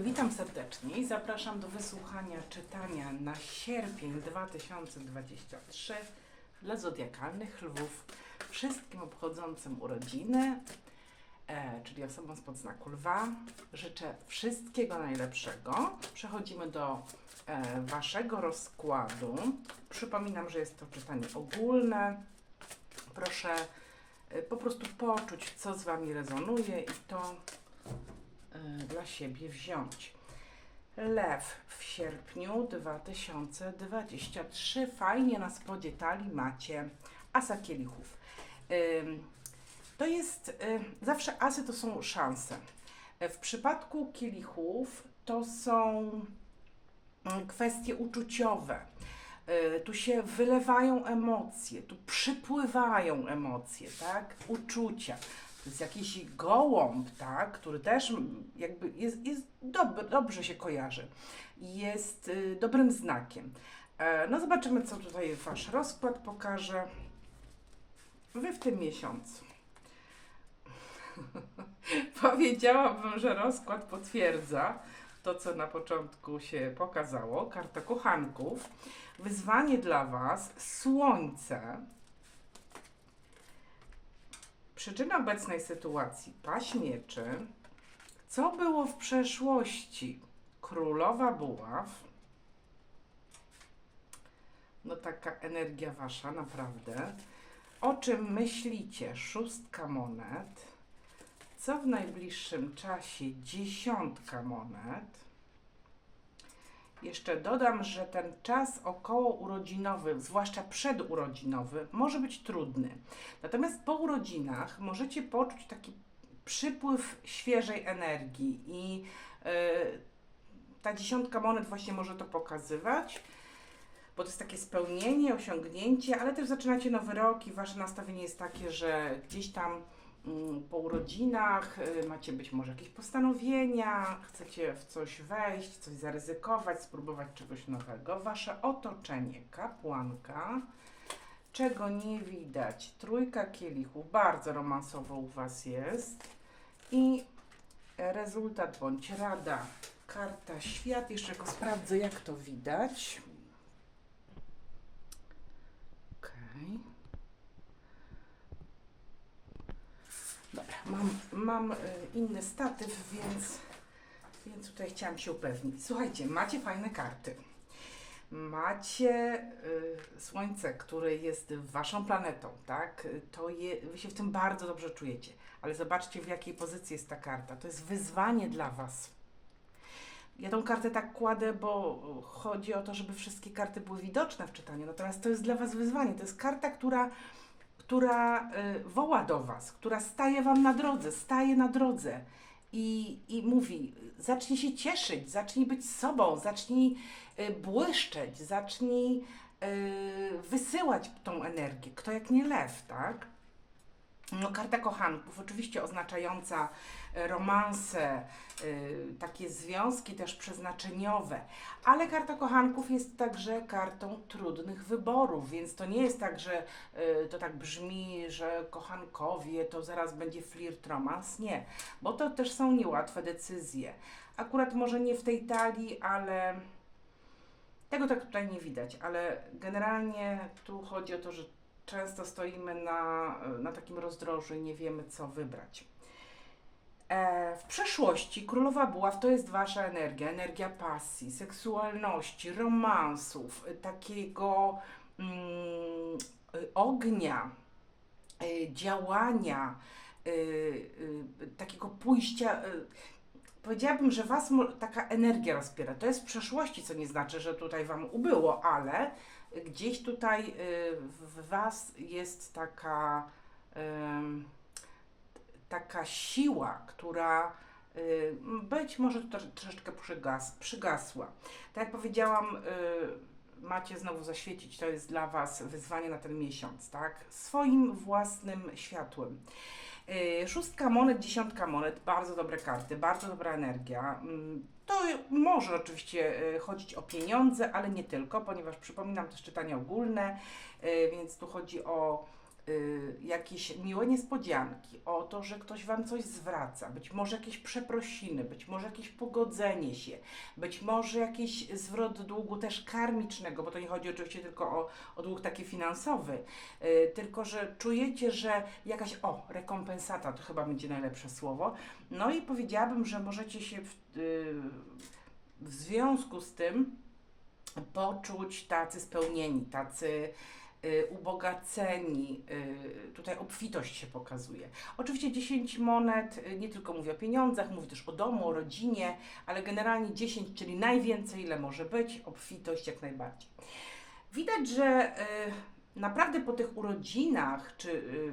Witam serdecznie i zapraszam do wysłuchania czytania na sierpień 2023 dla zodiakalnych lwów, wszystkim obchodzącym urodziny, e, czyli osobom spod znaku lwa. Życzę wszystkiego najlepszego. Przechodzimy do e, Waszego rozkładu. Przypominam, że jest to czytanie ogólne. Proszę e, po prostu poczuć, co z Wami rezonuje i to dla siebie wziąć. Lew w sierpniu 2023. Fajnie na spodzie talii macie asa kielichów. To jest, y, zawsze asy to są szanse. W przypadku kielichów to są mm, kwestie uczuciowe. Y, Tu się wylewają emocje, tu przypływają emocje, tak? Uczucia. Jest jakiś gołąb, tak? Który też jakby jest, jest dobry, dobrze się kojarzy. Jest y, dobrym znakiem. E, No zobaczymy, co tutaj Wasz rozkład pokaże. Wy w tym miesiącu. Powiedziałabym, że rozkład potwierdza to, co na początku się pokazało. Karta kochanków. Wyzwanie dla Was. Słońce. Przyczyna obecnej sytuacji. Paść mieczy. Co było w przeszłości? Królowa buław. No taka energia Wasza, naprawdę. O czym myślicie? Szóstka monet. Co w najbliższym czasie? Dziesiątka monet. Jeszcze dodam, że ten czas około urodzinowy, zwłaszcza przedurodzinowy, może być trudny. Natomiast po urodzinach możecie poczuć taki przypływ świeżej energii i yy, ta dziesiątka monet właśnie może to pokazywać bo to jest takie spełnienie, osiągnięcie, ale też zaczynacie nowy rok i wasze nastawienie jest takie, że gdzieś tam po urodzinach y, macie być może jakieś postanowienia, chcecie w coś wejść, coś zaryzykować, spróbować czegoś nowego. Wasze otoczenie, kapłanka, czego nie widać, trójka kielichów, bardzo romansowo u was jest i rezultat bądź rada, karta świat, jeszcze go sprawdzę jak to widać. Okej. Dobra, mam, mam y, inny statyw, więc, więc tutaj chciałam się upewnić. Słuchajcie, macie fajne karty. Macie y, Słońce, które jest waszą planetą, tak? To je, wy się w tym bardzo dobrze czujecie. Ale zobaczcie, w jakiej pozycji jest ta karta. To jest wyzwanie dla was. Ja tą kartę tak kładę, bo chodzi o to, żeby wszystkie karty były widoczne w czytaniu. Natomiast to jest dla Was wyzwanie. To jest karta, która, która y, woła do Was, która staje Wam na drodze, staje na drodze i, i mówi: zacznij się cieszyć, zacznij być sobą, zacznij y, błyszczeć, zacznij y, wysyłać tą energię. Kto jak nie lew, tak? No, karta kochanków, oczywiście oznaczająca e, romanse, y, takie związki też przeznaczeniowe, ale karta kochanków jest także kartą trudnych wyborów, więc to nie jest tak, że y, to tak brzmi, że kochankowie to zaraz będzie flirt, romans. Nie, bo to też są niełatwe decyzje. Akurat może nie w tej talii, ale tego tak tutaj nie widać, ale generalnie tu chodzi o to, że często stoimy na, na takim rozdrożu i nie wiemy, co wybrać. E, w przeszłości królowa buław to jest wasza energia, energia pasji, seksualności, romansów, takiego mm, ognia, y, działania, y, y, takiego pójścia. Y, powiedziałabym, że was taka energia rozpiera. To jest w przeszłości, co nie znaczy, że tutaj wam ubyło, ale gdzieś tutaj y, w was jest taka, taka siła, która y, być może trosz- troszeczkę przygas, przygasła. Tak jak powiedziałam, y, macie znowu zaświecić, to jest dla was wyzwanie na ten miesiąc, tak? Swoim własnym światłem. Y, Szóstka monet, dziesiątka monet, bardzo dobre karty, bardzo dobra energia. Mm, To może oczywiście y, chodzić o pieniądze, ale nie tylko, ponieważ przypominam też czytanie ogólne, y, więc tu chodzi o jakieś miłe niespodzianki, o to, że ktoś Wam coś zwraca, być może jakieś przeprosiny, być może jakieś pogodzenie się, być może jakiś zwrot długu też karmicznego, bo to nie chodzi oczywiście tylko o, o dług taki finansowy, y, tylko że czujecie, że jakaś, o, rekompensata to chyba będzie najlepsze słowo. No i powiedziałabym, że możecie się w, y, w związku z tym poczuć tacy spełnieni, tacy y, ubogaceni. Y, tutaj obfitość się pokazuje. Oczywiście 10 monet, y, nie tylko mówi o pieniądzach, mówi też o domu, o rodzinie, ale generalnie 10, czyli najwięcej, ile może być, obfitość jak najbardziej. Widać, że y, naprawdę po tych urodzinach, czy y,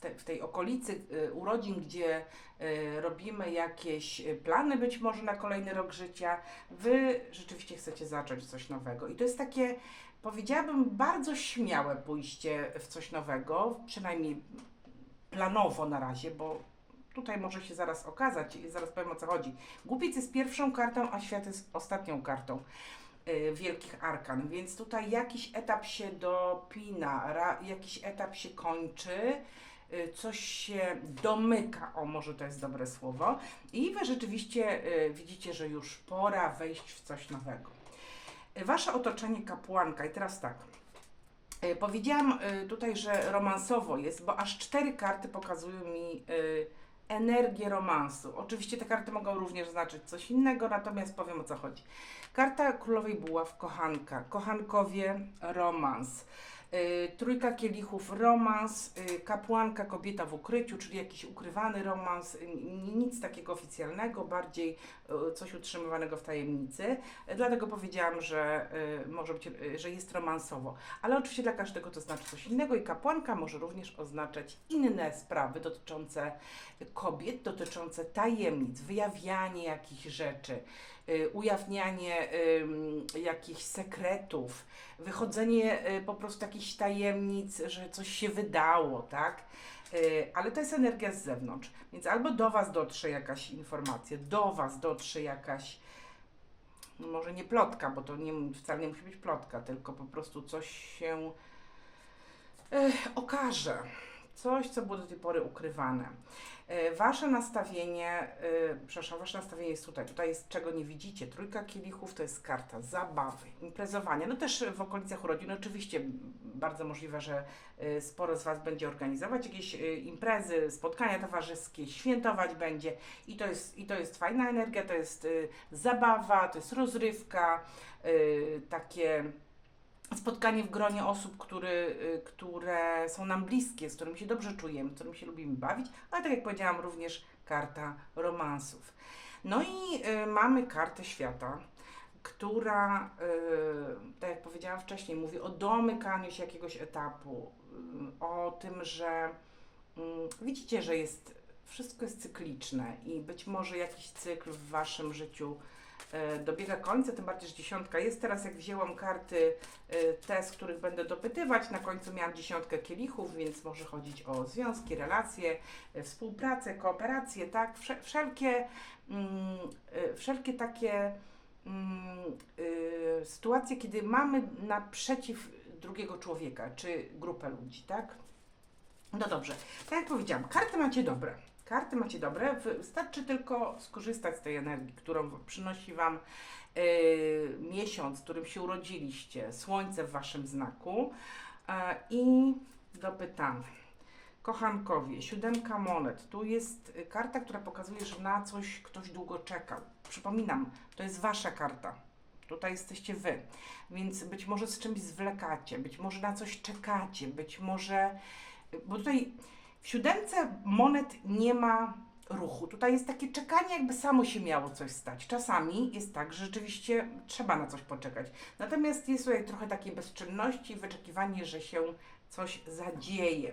te, w tej okolicy y, urodzin, gdzie y, robimy jakieś y, plany być może na kolejny rok życia, Wy rzeczywiście chcecie zacząć coś nowego. I to jest takie, powiedziałabym, bardzo śmiałe pójście w coś nowego, przynajmniej planowo na razie, bo tutaj może się zaraz okazać i zaraz powiem o co chodzi. Głupiec jest pierwszą kartą, a świat jest ostatnią kartą wielkich arkan, więc tutaj jakiś etap się dopina, ra, jakiś etap się kończy, coś się domyka, o może to jest dobre słowo, i Wy rzeczywiście y, widzicie, że już pora wejść w coś nowego. Y, Wasze otoczenie kapłanka, i teraz tak. y, Powiedziałam y, tutaj, że romansowo jest, bo aż cztery karty pokazują mi y, energię romansu. Oczywiście te karty mogą również znaczyć coś innego, natomiast powiem o co chodzi. Karta Królowej Buław, kochanka. Kochankowie, romans. Y, trójka kielichów, romans. Y, kapłanka, kobieta w ukryciu, czyli jakiś ukrywany romans. Y, nic takiego oficjalnego, bardziej coś utrzymywanego w tajemnicy. Dlatego powiedziałam, że może być, że jest romansowo. Ale oczywiście dla każdego to znaczy coś innego i kapłanka może również oznaczać inne sprawy dotyczące kobiet, dotyczące tajemnic, wyjawianie jakichś rzeczy, ujawnianie ym, jakichś sekretów, wychodzenie y, po prostu jakichś tajemnic, że coś się wydało, tak? Y, Ale to jest energia z zewnątrz, więc albo do Was dotrze jakaś informacja, do Was dotrze jakaś, no może nie plotka, bo to nie, wcale nie musi być plotka, tylko po prostu coś się e, okaże. Coś, co było do tej pory ukrywane. E, Wasze nastawienie, e, przepraszam, wasze nastawienie jest tutaj. Tutaj jest czego nie widzicie. Trójka kielichów to jest karta zabawy, imprezowania. No też w okolicach urodzin oczywiście bardzo możliwe, że e, sporo z Was będzie organizować jakieś imprezy, spotkania towarzyskie, świętować będzie i to jest, i to jest fajna energia, to jest zabawa, to jest rozrywka, takie spotkanie w gronie osób, który, y, które są nam bliskie, z którymi się dobrze czujemy, z którymi się lubimy bawić, ale tak jak powiedziałam, również karta romansów. No i y, mamy kartę świata, która, y, tak jak powiedziałam wcześniej, mówi o domykaniu się jakiegoś etapu, y, o tym, że y, widzicie, że jest, wszystko jest cykliczne i być może jakiś cykl w Waszym życiu dobiega końca, tym bardziej, że dziesiątka jest. Teraz jak wzięłam karty e, te, z których będę dopytywać, na końcu miałam dziesiątkę kielichów, więc może chodzić o związki, relacje, e, współpracę, kooperację, tak? Wsze- Wszelkie, mm, e, wszelkie takie mm, sytuacje, kiedy mamy naprzeciw drugiego człowieka, czy grupę ludzi, tak? No dobrze, tak jak powiedziałam, karty macie dobre. Karty macie dobre, wystarczy tylko skorzystać z tej energii, którą przynosi Wam y, miesiąc, w którym się urodziliście, słońce w Waszym znaku e, i dopytamy. Kochankowie, siódemka monet. Tu jest karta, która pokazuje, że na coś ktoś długo czekał. Przypominam, to jest Wasza karta. Tutaj jesteście Wy, więc być może z czymś zwlekacie, być może na coś czekacie, być może. Bo tutaj w siódemce monet nie ma ruchu. Tutaj jest takie czekanie, jakby samo się miało coś stać. Czasami jest tak, że rzeczywiście trzeba na coś poczekać. Natomiast jest tutaj trochę takiej bezczynności, wyczekiwanie, że się coś zadzieje.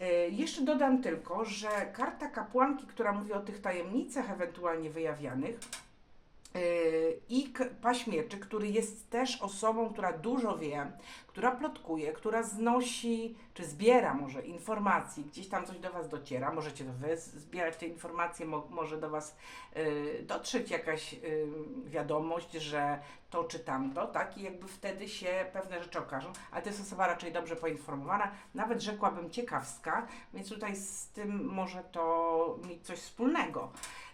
E, Jeszcze dodam tylko, że karta kapłanki, która mówi o tych tajemnicach ewentualnie wyjawianych, I k- paść mieczy, który jest też osobą, która dużo wie, która plotkuje, która znosi, czy zbiera może informacji, gdzieś tam coś do Was dociera, możecie to Wy zbierać te informacje, mo- może do Was yy, dotrzeć jakaś yy, wiadomość, że to czy tamto, tak? I jakby wtedy się pewne rzeczy okażą, ale to jest osoba raczej dobrze poinformowana, nawet rzekłabym ciekawska, więc tutaj z tym może to mieć coś wspólnego.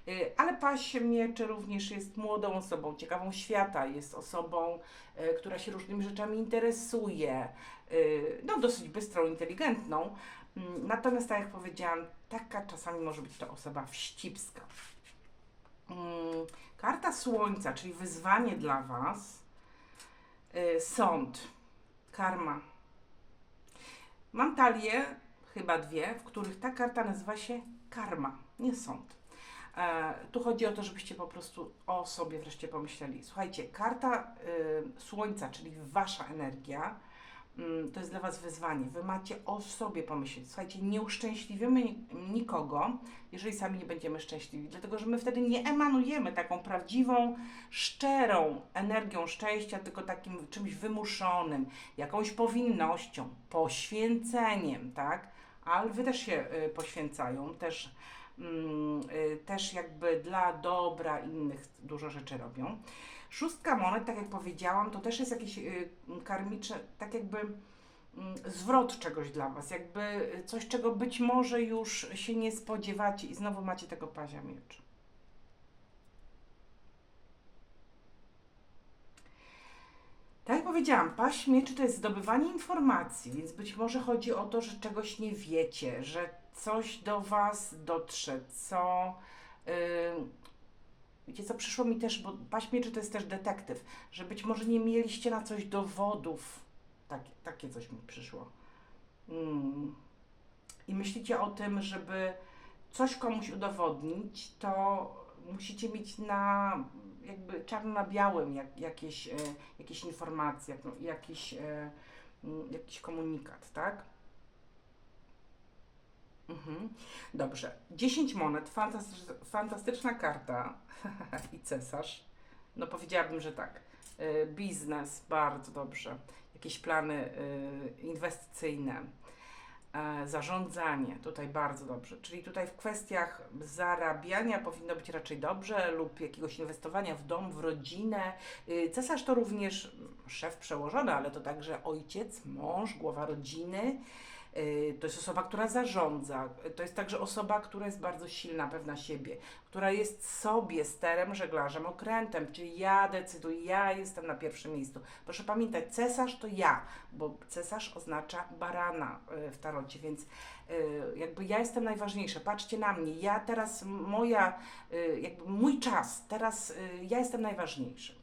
Y, Ale paść mieczy również jest młodą osobą, ciekawą świata, jest osobą, y, która się różnymi rzeczami interesuje, y, no dosyć bystrą, inteligentną. Mm, Natomiast, tak jak powiedziałam, taka czasami może być to osoba wścibska. Mm, Karta Słońca, czyli wyzwanie dla Was, sąd, karma. Mam talię, chyba dwie, w których ta karta nazywa się karma, nie sąd. E, tu chodzi o to, żebyście po prostu o sobie wreszcie pomyśleli. Słuchajcie, karta y, Słońca, czyli Wasza energia, mm, to jest dla Was wyzwanie. Wy macie o sobie pomyśleć. Słuchajcie, nie uszczęśliwimy ni- nikogo, jeżeli sami nie będziemy szczęśliwi, dlatego że my wtedy nie emanujemy taką prawdziwą, szczerą energią szczęścia, tylko takim czymś wymuszonym, jakąś powinnością, poświęceniem, tak? Ale Wy też się y, poświęcają, też, też jakby dla dobra innych dużo rzeczy robią. Szóstka monet, tak jak powiedziałam, to też jest jakieś y, karmicze, tak jakby mm, zwrot czegoś dla Was, jakby coś, czego być może już się nie spodziewacie i znowu macie tego pazia. Tak jak powiedziałam, paść mieczy to jest zdobywanie informacji, więc być może chodzi o to, że czegoś nie wiecie, że coś do Was dotrze, co... Yy, Wiecie co, przyszło mi też, bo paść mieczy to jest też detektyw, że być może nie mieliście na coś dowodów. Takie, takie coś mi przyszło. Mm. I myślicie o tym, żeby coś komuś udowodnić, to musicie mieć na jakby czarno na białym jak, jakieś, e, jakieś informacje, jak, no, jakiś, e, jakiś komunikat, tak? Mhm. Dobrze. 10 monet, fantastyczna, karta i cesarz. No powiedziałabym, że tak. Y, Biznes, bardzo dobrze. Jakieś plany y, inwestycyjne. E, Zarządzanie, tutaj bardzo dobrze. Czyli tutaj w kwestiach zarabiania powinno być raczej dobrze lub jakiegoś inwestowania w dom, w rodzinę. Cesarz to również szef przełożony, ale to także ojciec, mąż, głowa rodziny. Y, To jest osoba, która zarządza. To jest także osoba, która jest bardzo silna, pewna siebie, która jest sobie sterem, żeglarzem, okrętem, czyli ja decyduję, ja jestem na pierwszym miejscu. Proszę pamiętać, cesarz to ja, bo cesarz oznacza barana y, w tarocie, więc y, jakby ja jestem najważniejsza. Patrzcie na mnie, ja teraz, moja, jakby mój czas, teraz ja jestem najważniejszy.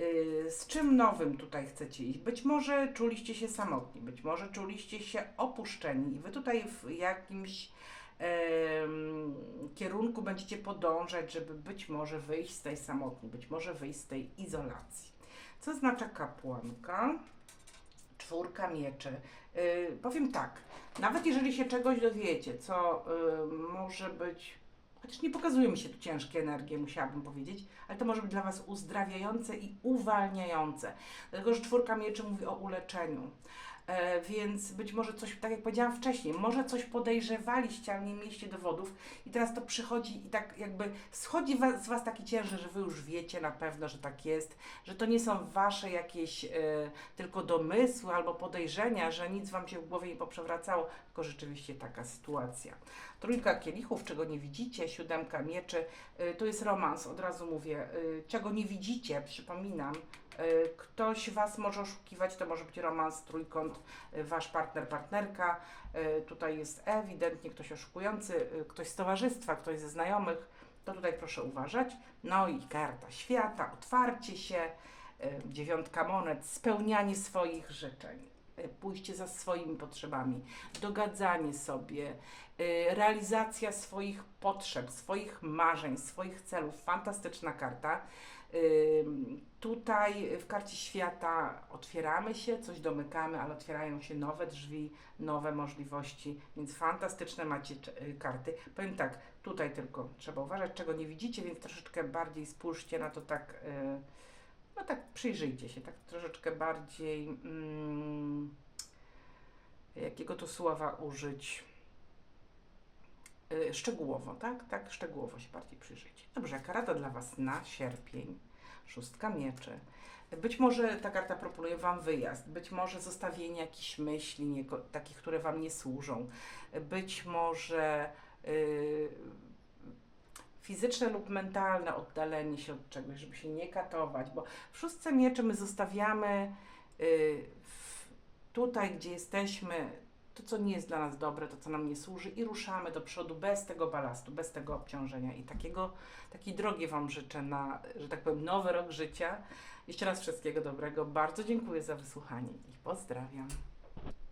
Y, Z czym nowym tutaj chcecie iść? Być może czuliście się samotni, być może czuliście się opuszczeni i wy tutaj w jakimś kierunku będziecie podążać, żeby być może wyjść z tej samotni, być może wyjść z tej izolacji. Co oznacza kapłanka? Czwórka mieczy. Y, powiem tak, nawet jeżeli się czegoś dowiecie, co y, może być, chociaż nie pokazują mi się tu ciężkie energie, musiałabym powiedzieć, ale to może być dla Was uzdrawiające i uwalniające. Dlatego, że czwórka mieczy mówi o uleczeniu. E, więc być może coś, tak jak powiedziałam wcześniej, może coś podejrzewaliście, ale nie mieliście dowodów i teraz to przychodzi i tak jakby schodzi wa- z Was taki ciężar, że Wy już wiecie na pewno, że tak jest, że to nie są Wasze jakieś e, tylko domysły albo podejrzenia, że nic Wam się w głowie nie poprzewracało, tylko rzeczywiście taka sytuacja. Trójka kielichów, czego nie widzicie, siódemka mieczy, y, to jest romans, od razu mówię, y, czego nie widzicie, przypominam, y, ktoś Was może oszukiwać, to może być romans, trójkąt, Wasz partner, partnerka, tutaj jest ewidentnie ktoś oszukujący, ktoś z towarzystwa, ktoś ze znajomych, to tutaj proszę uważać. No i karta świata, otwarcie się, dziewiątka monet, spełnianie swoich życzeń, pójście za swoimi potrzebami, dogadzanie sobie, y, realizacja swoich potrzeb, swoich marzeń, swoich celów. Fantastyczna karta. Ym, Tutaj w karcie świata otwieramy się, coś domykamy, ale otwierają się nowe drzwi, nowe możliwości, więc fantastyczne macie karty. Powiem tak, Tutaj tylko trzeba uważać, czego nie widzicie, więc troszeczkę bardziej spójrzcie na to tak, y, no tak przyjrzyjcie się, tak troszeczkę bardziej, mm, jakiego tu słowa użyć, y, szczegółowo, tak? Tak, szczegółowo się bardziej przyjrzyjcie. Dobrze, jaka rada dla Was na sierpień? Szóstka mieczy. Być może ta karta proponuje Wam wyjazd, być może zostawienie jakichś myśli, takich, które Wam nie służą, być może y, fizyczne lub mentalne oddalenie się od czegoś, żeby się nie katować, bo w szóstce mieczy my zostawiamy y, w, tutaj, gdzie jesteśmy, to, co nie jest dla nas dobre, to, co nam nie służy i ruszamy do przodu bez tego balastu, bez tego obciążenia i takiego, takiej drogi Wam życzę na, że tak powiem, nowy rok życia. Jeszcze raz wszystkiego dobrego. Bardzo dziękuję za wysłuchanie i pozdrawiam.